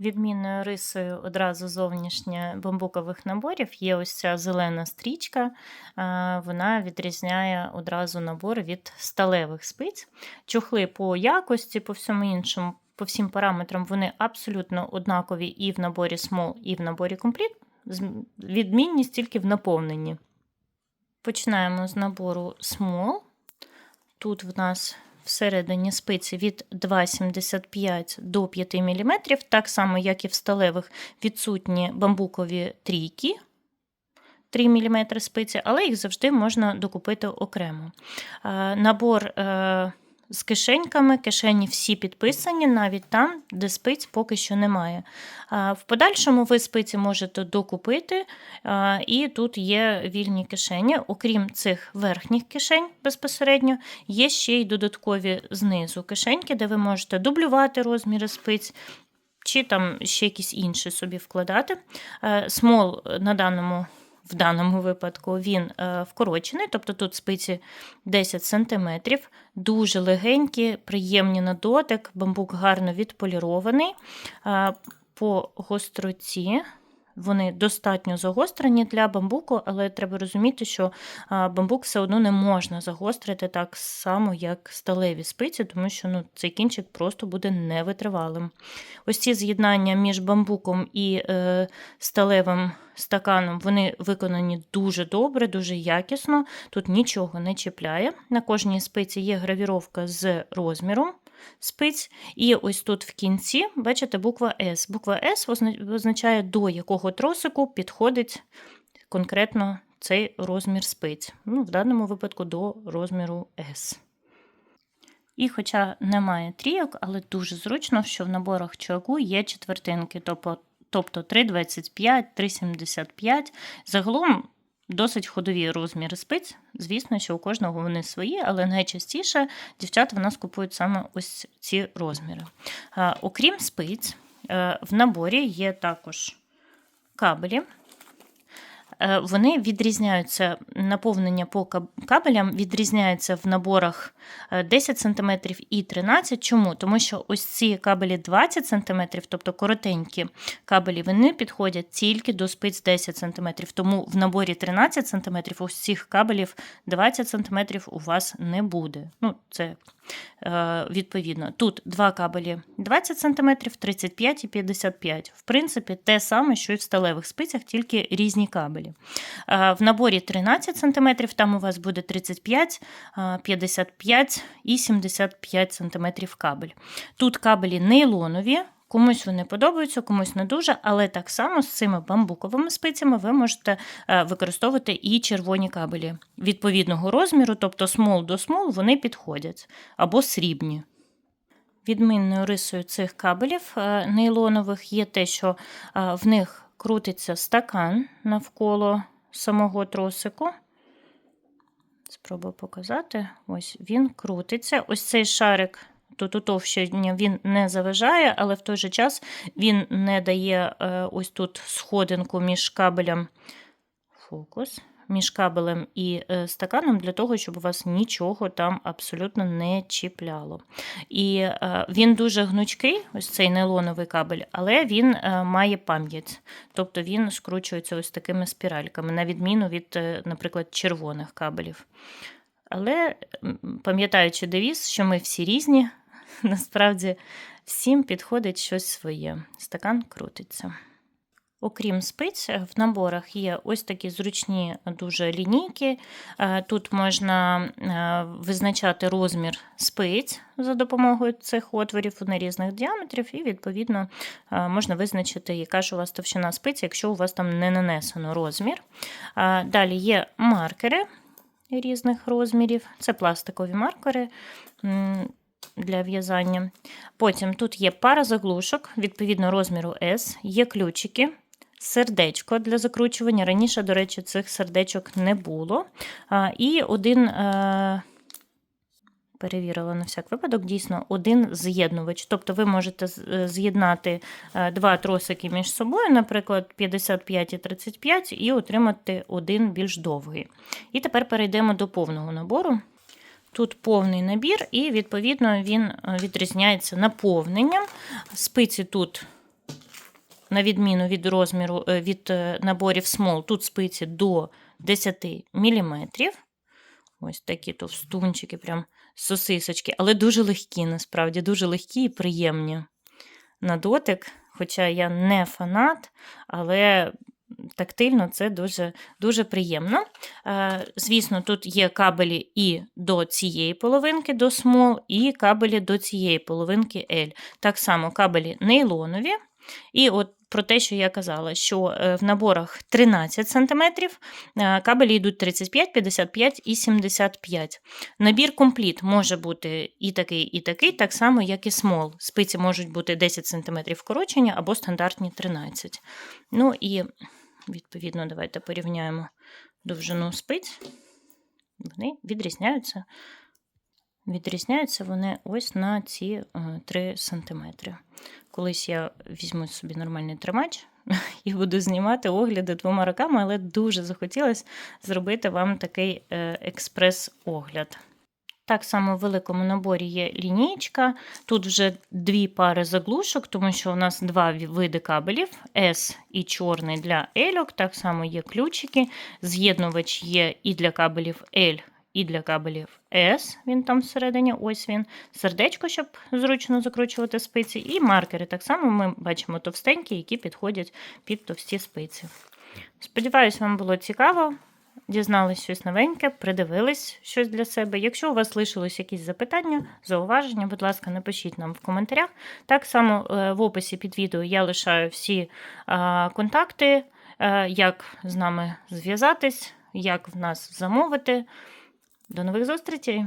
Відмінною рисою одразу зовнішнє бамбукових наборів є ось ця зелена стрічка. Вона відрізняє одразу набор від сталевих спиць. Чохли по якості, по всьому іншому, по всім параметрам вони абсолютно однакові і в наборі Small, і в наборі Complete. Відмінність тільки в наповненні. Починаємо з набору Small. Тут в нас всередині спиці від 2,75 до 5 мм, так само, як і в сталевих, відсутні бамбукові трійки. 3 мм спиці, але їх завжди можна докупити окремо. Е, Набор е, з кишеньками, кишені всі підписані, навіть там, де спиць поки що немає. В подальшому ви спиці можете докупити, і тут є вільні кишені. Окрім цих верхніх кишень безпосередньо, є ще й додаткові знизу кишеньки, де ви можете дублювати розміри спиць. Чи там ще якісь інші собі вкладати. Е, Смол на даному, в даному випадку він е, вкорочений, тобто тут спиці 10 см, дуже легенькі, приємні на дотик, бамбук гарно відполірований. Е, По гостроті вони достатньо загострені для бамбуку, але треба розуміти, що бамбук все одно не можна загострити так само, як сталеві спиці, тому що ну, цей кінчик просто буде невитривалим. Ось ці з'єднання між бамбуком і е, сталевим стаканом вони виконані дуже добре, дуже якісно. Тут нічого не чіпляє. На кожній спиці є гравіровка з розміром спиць. І ось тут в кінці, бачите, буква С. Буква С озна- означає, до якого тросику підходить конкретно цей розмір спиць. Ну, в даному випадку до розміру С. І хоча немає трійок, але дуже зручно, що в наборах чуаку є четвертинки, тобто 3,25, 3,75. Загалом досить ходові розміри спиць. Звісно, що у кожного вони свої, але найчастіше дівчата в нас купують саме ось ці розміри. Окрім спиць, е, в наборі є також кабелі. Е, Вони відрізняються, наповнення по каб- кабелям відрізняється в наборах е, 10 см і 13 Чому? Тому що ось ці кабелі 20 см, тобто коротенькі кабелі, вони підходять тільки до спиць 10 см. Тому в наборі 13 см ось цих кабелів 20 см у вас не буде. Ну, це е, відповідно. Тут два кабелі 20 см, 35 і 55 В принципі, те саме, що і в сталевих спицях, тільки різні кабелі. Е, В наборі 13 см, там у вас буде 35, е, 55 і 75 см кабель. Тут кабелі нейлонові. Комусь вони подобаються, комусь не дуже, але так само з цими бамбуковими спицями ви можете е, використовувати і червоні кабелі відповідного розміру, тобто смол до смол вони підходять або срібні. Відмінною рисою цих кабелів е, нейлонових є те, що е, в них крутиться стакан навколо самого тросику. Спробую показати. Ось він крутиться. Ось цей шарик тут утовщення він не заважає, але в той же час він не дає е, ось тут сходинку між кабелем. Фокус. Між кабелем і е, стаканом для того, щоб у вас нічого там абсолютно не чіпляло. І е, він дуже гнучкий, ось цей нейлоновий кабель, але він має пам'ять. Тобто він скручується ось такими спіральками, на відміну від, наприклад, червоних кабелів. Але пам'ятаючи девіз, що ми всі різні, насправді всім підходить щось своє. Стакан крутиться. Окрім спиць, в наборах є ось такі зручні дуже лінійки. Е, Тут можна е, визначати розмір спиць за допомогою цих отворів, вони різних діаметрів, і, відповідно, е, можна визначити, яка ж у вас товщина спиці, якщо у вас там не нанесено розмір. Далі є маркери різних розмірів, це пластикові маркери. Для в'язання. Потім тут є пара заглушок, відповідно розміру S, є ключики, сердечко для закручування. Раніше, до речі, цих сердечок не було. І один, е, перевірила на всяк випадок, дійсно, один з'єднувач. Тобто ви можете е, з'єднати е, два тросики між собою, наприклад, 55 і 35, і отримати один більш довгий. І тепер перейдемо до повного набору. Тут повний набір, і, відповідно, він е, відрізняється наповненням. Спиці тут на відміну від розміру е, від е, наборів смол, тут спиці до 10 мм. Ось такі товстунчики, прям сосисочки, але дуже легкі, насправді, дуже легкі і приємні на дотик. Хоча я не фанат, але тактильно це дуже, дуже приємно. Е, Звісно, тут є кабелі і до цієї половинки, до small, і кабелі до цієї половинки L. Так само кабелі нейлонові. І от про те, що я казала, що е, в наборах 13 см, кабелі йдуть 35, 55 і 75. Набір компліт може бути і такий, і такий, так само, як і смол. Спиці можуть бути 10 см вкорочені або стандартні 13. Ну і, відповідно, давайте порівняємо довжину спиць. Вони відрізняються. Відрізняються вони ось на ці е, 3 см. Колись я візьму собі нормальний тримач і буду знімати огляди двома роками, але дуже захотілося зробити вам такий е, експрес-огляд. Так само в великому наборі є лінійка. Тут вже дві пари заглушок, тому що у нас два види кабелів S і чорний для L. Так само є ключики. З'єднувач є і для кабелів L, і для кабелів S. Він там всередині, ось він. Сердечко, щоб зручно закручувати спиці. І маркери. Так само ми бачимо товстенькі, які підходять під товсті спиці. Сподіваюсь, вам було цікаво. Дізнались щось новеньке, придивились щось для себе. Якщо у вас лишились якісь запитання, зауваження, будь ласка, напишіть нам в коментарях. Так само е, в описі під відео я лишаю всі контакти, е, як з нами зв'язатись, як в нас замовити. До нових зустрічей!